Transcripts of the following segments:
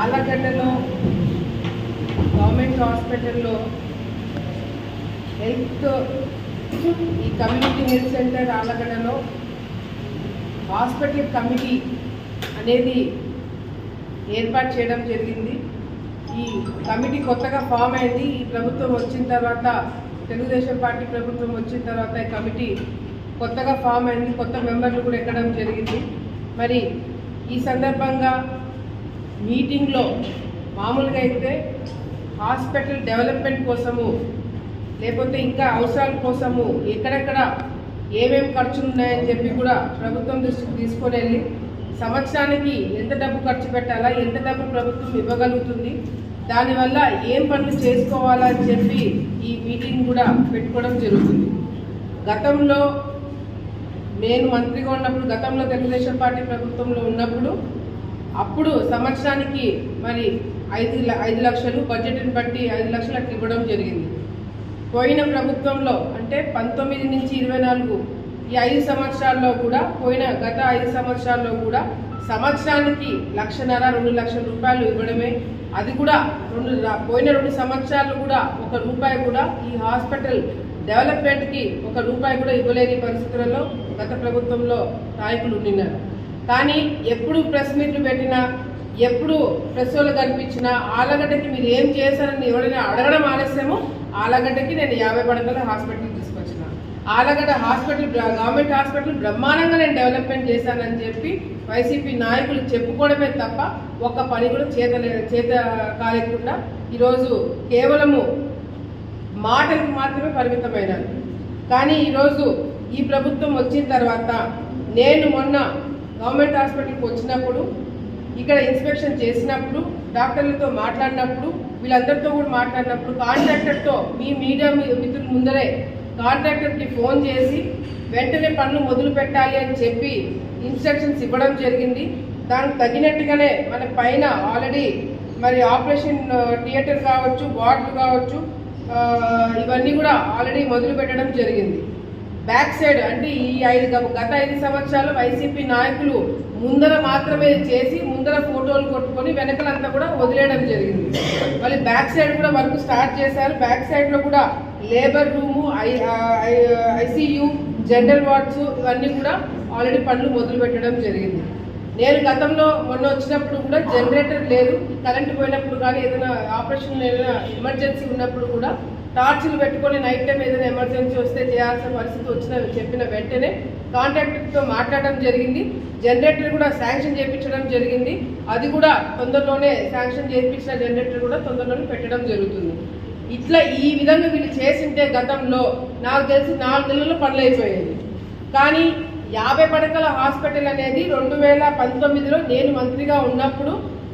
ఆలగడ్డలో government హాస్పిటల్లో health ఈ community health centre ఆలగడ్డలో హాస్పిటల్ కమిటీ అనేది ఏర్పాటు చేయడం జరిగింది. ఈ కమిటీ కొత్తగా ఫామ్ అయింది. ఈ ప్రభుత్వం వచ్చిన తర్వాత తెలుగుదేశం పార్టీ ప్రభుత్వం వచ్చిన తర్వాత ఈ కమిటీ కొత్తగా ఫామ్ అయింది. కొత్త మెంబర్లు కూడా ఎక్కడం జరిగింది. మరి ఈ సందర్భంగా మీటింగ్లో మామూలుగా అయితే హాస్పిటల్ డెవలప్మెంట్ కోసము లేకపోతే ఇంకా అవసరాల కోసము ఎక్కడెక్కడ ఏమేమి ఖర్చులు ఉన్నాయని చెప్పి కూడా ప్రభుత్వం దృష్టికి తీసుకొని వెళ్ళి సంవత్సరానికి ఎంత డబ్బు ఖర్చు పెట్టాలా ఎంత డబ్బు ప్రభుత్వం ఇవ్వగలుగుతుంది దానివల్ల ఏం పనులు చేసుకోవాలా అని చెప్పి ఈ మీటింగ్ కూడా పెట్టుకోవడం జరుగుతుంది. గతంలో నేను మంత్రిగా ఉన్నప్పుడు గతంలో తెలుగుదేశం పార్టీ ప్రభుత్వంలో ఉన్నప్పుడు అప్పుడు సంవత్సరానికి మరి ఐదు ల- ఐదు లక్షలు బడ్జెట్ని బట్టి ఐదు లక్షలు అట్లా ఇవ్వడం జరిగింది. పోయిన ప్రభుత్వంలో అంటే పంతొమ్మిది నుంచి ఇరవై నాలుగు ఈ ఐదు సంవత్సరాల్లో కూడా పోయిన గత ఐదు సంవత్సరాల్లో కూడా సంవత్సరానికి లక్షన్నర రెండు లక్షల రూపాయలు ఇవ్వడమే. అది కూడా రెండు పోయిన రెండు సంవత్సరాలు కూడా ఒక రూపాయి కూడా ఈ హాస్పిటల్ డెవలప్మెంట్కి ఒక రూపాయి కూడా ఇవ్వలేని పరిస్థితులలో గత ప్రభుత్వంలో నాయకులు ఉండినారు కానీ ఎప్పుడు ప్రెస్ మీట్లు పెట్టినా ఎప్పుడు ప్రెస్ వాళ్ళు కనిపించినా ఆలగడ్డకి మీరు ఏం చేశారని ఎవరైనా అడగడం ఆలస్యమో ఆలగడ్డకి నేను యాభై పడకల హాస్పిటల్ తీసుకొచ్చిన. ఆలగడ్డ హాస్పిటల్ గవర్నమెంట్ హాస్పిటల్ బ్రహ్మాండంగా నేను డెవలప్మెంట్ చేశానని చెప్పి వైసీపీ నాయకులు చెప్పుకోవడమే తప్ప ఒక్క పని కూడా చేత చేత కాలేకుండా ఈరోజు కేవలము మాటలకు మాత్రమే పరిమితమైనారు. కానీ ఈరోజు ఈ ప్రభుత్వం వచ్చిన తర్వాత నేను మొన్న గవర్నమెంట్ హాస్పిటల్కి వచ్చినప్పుడు ఇక్కడ ఇన్స్పెక్షన్ చేసినప్పుడు డాక్టర్లతో మాట్లాడినప్పుడు వీళ్ళందరితో కూడా మాట్లాడినప్పుడు కాంట్రాక్టర్తో మీ మీడియా మిత్రుల ముందరే కాంట్రాక్టర్కి ఫోన్ చేసి వెంటనే పనులు మొదలు పెట్టాలి అని చెప్పి ఇన్స్ట్రక్షన్స్ ఇవ్వడం జరిగింది. దానికి తగినట్టుగానే మన పైన ఆల్రెడీ మరి ఆపరేషన్ థియేటర్ కావచ్చు వార్డులు కావచ్చు ఇవన్నీ కూడా ఆల్రెడీ మొదలు పెట్టడం జరిగింది. బ్యాక్ సైడ్ అంటే ఈ ఐదు గ- గత ఐదు సంవత్సరాలు వైసీపీ నాయకులు ముందర మాత్రమే చేసి ముందర ఫోటోలు కొట్టుకొని వెనకలంతా కూడా వదిలేయడం జరిగింది. మళ్ళీ బ్యాక్ సైడ్ కూడా వర్క్ స్టార్ట్ చేశారు. బ్యాక్ సైడ్లో కూడా labour room I ICU general wards ఇవన్నీ కూడా ఆల్రెడీ పనులు మొదలు పెట్టడం జరిగింది. నేను గతంలో మొన్న వచ్చినప్పుడు కూడా జనరేటర్ లేదు కరెంట్ పోయినప్పుడు కానీ ఏదైనా ఆపరేషన్ ఏదైనా ఎమర్జెన్సీ ఉన్నప్పుడు కూడా టార్చ్లు పెట్టుకొని నైట్ టైం ఏదైనా ఎమర్జెన్సీ వస్తే చేయాల్సిన పరిస్థితి వచ్చిన చెప్పిన వెంటనే కాంట్రాక్టర్తో మాట్లాడడం జరిగింది. జనరేటర్ కూడా శాంక్షన్ చేయించడం జరిగింది. అది కూడా తొందరలోనే శాంక్షన్ చేయించిన జనరేటర్ కూడా తొందరలోనే పెట్టడం జరుగుతుంది. ఇట్లా ఈ విధంగా వీళ్ళు చేసింటే గతంలో నాకు తెలిసి నాలుగు నెలల్లో పనులు కానీ యాభై పడకల హాస్పిటల్ అనేది రెండు వేల పంతొమ్మిదిలో నేను మంత్రిగా ఉన్నప్పుడు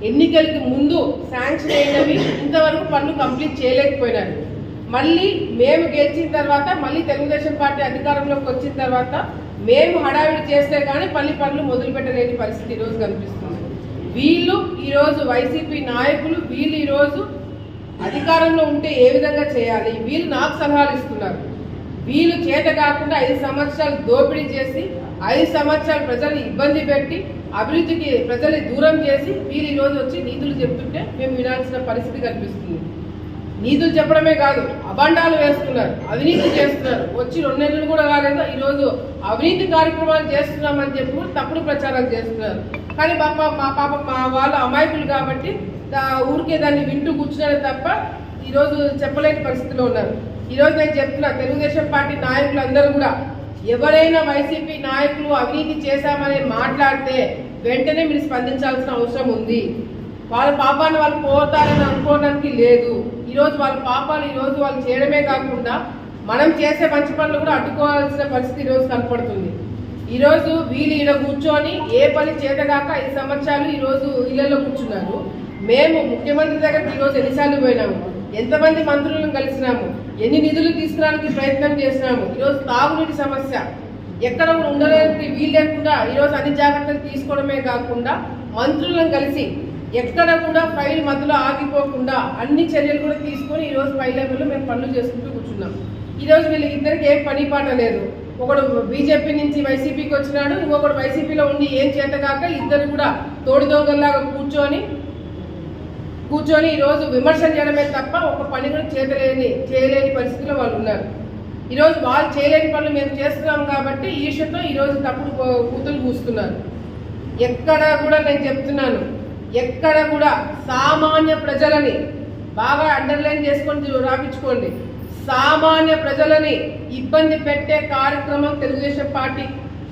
ఎన్నికలకి ముందు శాంక్షన్ అయినవి ఇంతవరకు పనులు కంప్లీట్ చేయలేకపోయినారు. మళ్ళీ మేము గెలిచిన తర్వాత మళ్ళీ తెలుగుదేశం పార్టీ అధికారంలోకి వచ్చిన తర్వాత మేము హడావిడి చేస్తే కానీ పల్లి పనులు మొదలుపెట్టలేని పరిస్థితి ఈరోజు కనిపిస్తుంది. వీళ్ళు ఈరోజు వైసీపీ నాయకులు వీళ్ళు ఈరోజు అధికారంలో ఉంటే ఏ విధంగా చేయాలి? వీళ్ళు నాకు సలహాలు ఇస్తున్నారు. వీళ్ళు చేత కాకుండా ఐదు సంవత్సరాలు దోపిడీ చేసి ఐదు సంవత్సరాలు ప్రజల్ని ఇబ్బంది పెట్టి అభివృద్ధికి ప్రజల్ని దూరం చేసి వీళ్ళు ఈరోజు వచ్చి నీతులు చెప్తుంటే మేము వినాల్సిన పరిస్థితి కనిపిస్తుంది. నీతులు చెప్పడమే కాదు అబండాలు వేస్తున్నారు అవినీతి చేస్తున్నారు. వచ్చి రెండు నెలలు కూడా కాలేదు ఈరోజు అవినీతి కార్యక్రమాలు చేస్తున్నామని చెప్పి కూడా తప్పుడు ప్రచారం చేస్తున్నారు. కానీ పాప మా పాప మా వాళ్ళు అమాయకులు కాబట్టి దా- ఊరికే దాన్ని వింటూ కూర్చున్నారు తప్ప ఈరోజు చెప్పలేని పరిస్థితిలో ఉన్నారు. ఈరోజు నేను చెప్తున్నా తెలుగుదేశం పార్టీ నాయకులు అందరూ కూడా ఎవరైనా వైసీపీ నాయకులు అవినీతి చేశామని మాట్లాడితే వెంటనే మీరు స్పందించాల్సిన అవసరం ఉంది. వాళ్ళ పాపాన్ని వాళ్ళు పోతారని అనుకోవడానికి లేదు. ఈరోజు వాళ్ళ పాపాలు ఈరోజు వాళ్ళు చేయడమే కాకుండా మనం చేసే మంచి పనులు కూడా అడ్డుకోవాల్సిన పరిస్థితి ఈరోజు కనపడుతుంది. ఈరోజు వీళ్ళు ఈడ కూర్చొని ఏ పని చేతగాక ఐదు సంవత్సరాలు ఈరోజు ఇళ్ళలో కూర్చున్నారు. మేము ముఖ్యమంత్రి దగ్గరికి ఈరోజు ఎన్నిసార్లు పోయినాము. ఎంతమంది మంత్రులను కలిసినాము. ఎన్ని నిధులు తీసుకురావడానికి ప్రయత్నం చేసినాము. ఈరోజు తాగునీటి సమస్య ఎక్కడ కూడా వీలు లేకుండా ఈరోజు అన్ని జాగ్రత్తలు తీసుకోవడమే కాకుండా మంత్రులను కలిసి ఎక్కడ కూడా ఫైల్ మధ్యలో ఆగిపోకుండా అన్ని చర్యలు కూడా తీసుకొని ఈరోజు పై లెవెల్లో మేము పనులు చేసుకుంటూ కూర్చున్నాం. ఈరోజు వీళ్ళకి ఇద్దరికి ఏం పని పాట లేదు. ఒకడు బీజేపీ నుంచి వైసీపీకి వచ్చినాడు ఇంకొకడు వైసీపీలో ఉండి ఏం చేత కాక ఇద్దరు కూడా తోడు కూర్చొని కూర్చొని ఈరోజు విమర్శన చేయడమే తప్ప ఒక పని కూడా చేయలేని చేయలేని పరిస్థితిలో వాళ్ళు ఉన్నారు. ఈరోజు వాళ్ళు చేయలేని పనులు మేము చేస్తున్నాం కాబట్టి ఈర్ష్యతో ఈరోజు తప్పుడు కూతులు కూస్తున్నారు. ఎక్కడ కూడా నేను చెప్తున్నాను. ఎక్కడ కూడా సామాన్య ప్రజలని బాగా అండర్లైన్ చేసుకొని రాపించుకోండి. సామాన్య ప్రజలని ఇబ్బంది పెట్టే కార్యక్రమం తెలుగుదేశం పార్టీ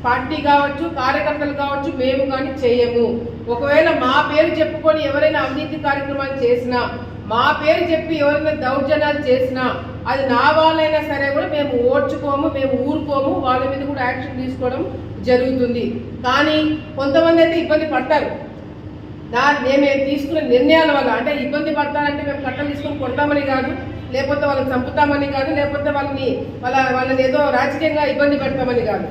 పార్టీ కావచ్చు కార్యకర్తలు కావచ్చు మేము కానీ చేయము. ఒకవేళ మా పేరు చెప్పుకొని ఎవరైనా అవినీతి కార్యక్రమాలు చేసినా మా పేరు చెప్పి ఎవరైనా దౌర్జన్యాలు చేసినా అది నా వాళ్ళైనా సరే కూడా మేము ఓడ్చుకోము మేము ఊరుకోము వాళ్ళ మీద కూడా యాక్షన్ తీసుకోవడం జరుగుతుంది. కానీ కొంతమంది అయితే ఇబ్బంది పడతారు. దాని మేము తీసుకునే నిర్ణయాల వల్ల అంటే ఇబ్బంది పడతారంటే మేము కట్టలు తీసుకొని కొడతామని కాదు లేకపోతే వాళ్ళని చంపుతామని కాదు లేకపోతే వాళ్ళని వాళ్ళ వాళ్ళని ఏదో రాజకీయంగా ఇబ్బంది పెడతామని కాదు.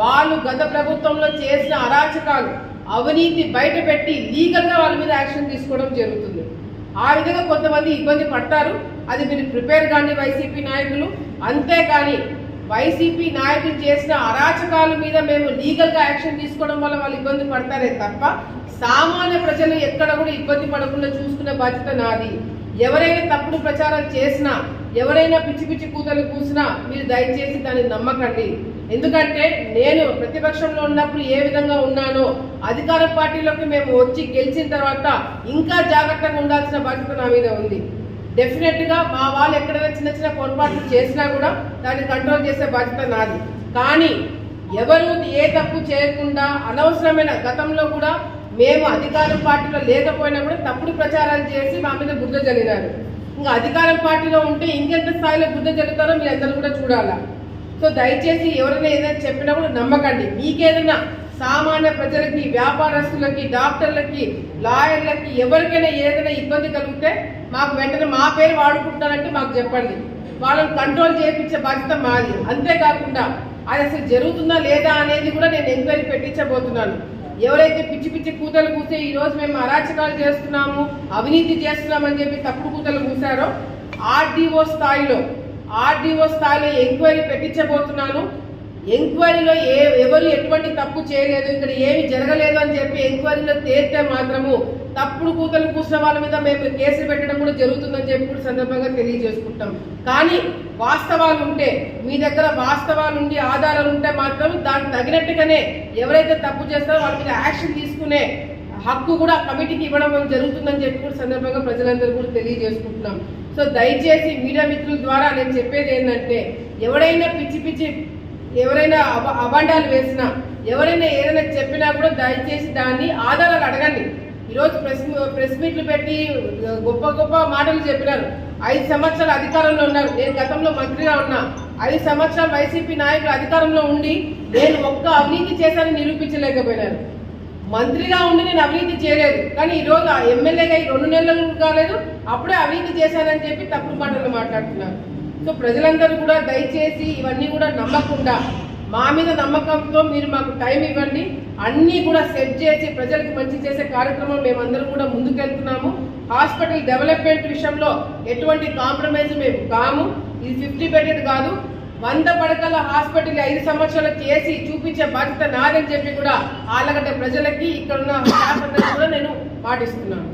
వాళ్ళు గత ప్రభుత్వంలో చేసిన అరాచకాలు అవినీతి బయట పెట్టి లీగల్గా వాళ్ళ మీద యాక్షన్ తీసుకోవడం జరుగుతుంది. ఆ విధంగా కొంతమంది ఇబ్బంది పడతారు. అది మీరు ప్రిపేర్ కానీ వైసీపీ నాయకులు. అంతేకాని వైసీపీ నాయకులు చేసిన అరాచకాల మీద మేము లీగల్గా యాక్షన్ తీసుకోవడం వల్ల వాళ్ళు ఇబ్బంది పడతారే తప్ప సామాన్య ప్రజలు ఎక్కడ కూడా ఇబ్బంది పడకుండా చూసుకునే బాధ్యత నాది. ఎవరైనా తప్పుడు ప్రచారాలు చేసినా ఎవరైనా పిచ్చి పిచ్చి కూతలు కూసినా మీరు దయచేసి దాన్ని నమ్మకండి. ఎందుకంటే నేను ప్రతిపక్షంలో ఉన్నప్పుడు ఏ విధంగా ఉన్నానో అధికార పార్టీలోకి మేము వచ్చి గెలిచిన తర్వాత ఇంకా జాగ్రత్తగా ఉండాల్సిన బాధ్యత నా మీద ఉంది. డెఫినెట్గా మా వాళ్ళు ఎక్కడైనా చిన్న చిన్న పొరపాట్లు చేసినా కూడా దాన్ని కంట్రోల్ చేసే బాధ్యత నాది. కానీ ఎవరు ఏ తప్పు చేయకుండా అనవసరమైన గతంలో కూడా మేము అధికార పార్టీలో లేకపోయినా కూడా తప్పుడు ప్రచారాలు చేసి మా మీద బుద్ధ జరిగినారు ఇంకా అధికార పార్టీలో ఉంటే ఇంకెంత స్థాయిలో బుద్ధ జరుగుతారో మీరు అందరూ కూడా చూడాలా. సో దయచేసి ఎవరైనా ఏదైనా చెప్పినా కూడా నమ్మకండి. మీకేదైనా సామాన్య ప్రజలకి వ్యాపారస్తులకి డాక్టర్లకి లాయర్లకి ఎవరికైనా ఏదైనా ఇబ్బంది కలిగితే మాకు వెంటనే మా పేరు వాడుకుంటారంటే మాకు చెప్పండి. వాళ్ళని కంట్రోల్ చేయించే బాధ్యత మాది. అంతేకాకుండా అది అసలు జరుగుతుందా లేదా అనేది కూడా నేను ఎంక్వైరీ పెట్టించబోతున్నాను. ఎవరైతే పిచ్చి పిచ్చి కూతలు కూసే ఈ రోజు మేము అరాచకాలు చేస్తున్నాము అవినీతి చేస్తున్నామని చెప్పి తప్పుడు కూతలు కూసారో ఆర్డీఓ స్థాయిలో ఆర్డీఓ స్థాయిలో ఎంక్వైరీ పెట్టించబోతున్నాను. ఎంక్వైరీలో ఏ ఎవరు ఎటువంటి తప్పు చేయలేదు ఇక్కడ ఏమి జరగలేదు అని చెప్పి ఎంక్వైరీలో తేలితే మాత్రము తప్పుడు కూతలు కూసిన వాళ్ళ మీద మేము కేసులు పెట్టడం కూడా జరుగుతుందని చెప్పి కూడా సందర్భంగా తెలియజేసుకుంటాం. కానీ వాస్తవాలు ఉంటే మీ దగ్గర వాస్తవాలు ఉండి ఆధారాలు ఉంటే మాత్రం దానికి తగినట్టుగానే ఎవరైతే తప్పు చేస్తారో వాళ్ళ మీద యాక్షన్ తీసుకునే హక్కు కూడా కమిటీకి ఇవ్వడం జరుగుతుందని చెప్పి కూడా సందర్భంగా ప్రజలందరూ కూడా తెలియజేసుకుంటున్నాం. సో దయచేసి మీడియా మిత్రుల ద్వారా నేను చెప్పేది ఏంటంటే ఎవరైనా పిచ్చి పిచ్చి ఎవరైనా అబ అబండాలు వేసినా ఎవరైనా ఏదైనా చెప్పినా కూడా దయచేసి దాన్ని ఆధారాలు అడగండి. ఈరోజు ప్రెస్ ప్రెస్ మీట్లు పెట్టి గొప్ప గొప్ప మాటలు చెప్పినారు. ఐదు సంవత్సరాలు అధికారంలో ఉన్నారు. నేను గతంలో మంత్రిగా ఉన్నా. ఐదు సంవత్సరాలు వైసీపీ నాయకులు అధికారంలో ఉండి నేను ఒక్క అవినీతి చేశానని నిరూపించలేకపోయినాను మంత్రిగా ఉండి నేను అవినీతి చేయలేదు. కానీ ఈరోజు ఎమ్మెల్యేగా ఈ రెండు నెలలు కాలేదు. అప్పుడే అవినీతి చేశానని చెప్పి తప్పుడు మాటలు మాట్లాడుతున్నారు. సో ప్రజలందరూ కూడా దయచేసి ఇవన్నీ కూడా నమ్మకుండా మా మీద నమ్మకంతో మీరు మాకు టైం ఇవ్వండి. అన్నీ కూడా సెట్ చేసి ప్రజలకు మంచి చేసే కార్యక్రమం మేమందరం కూడా ముందుకెళ్తున్నాము. హాస్పిటల్ డెవలప్మెంట్ విషయంలో ఎటువంటి కాంప్రమైజ్ మేము కాము. ఇది ఫిఫ్టీ బెడెడ్ కాదు. వంద పడకల హాస్పిటల్ ఐదు సంవత్సరాలు చేసి చూపించే బాధ్యత నాదని చెప్పి కూడా ఆలగడ్డ ప్రజలకి ఇక్కడ ఉన్న కూడా నేను పాటిస్తున్నాను.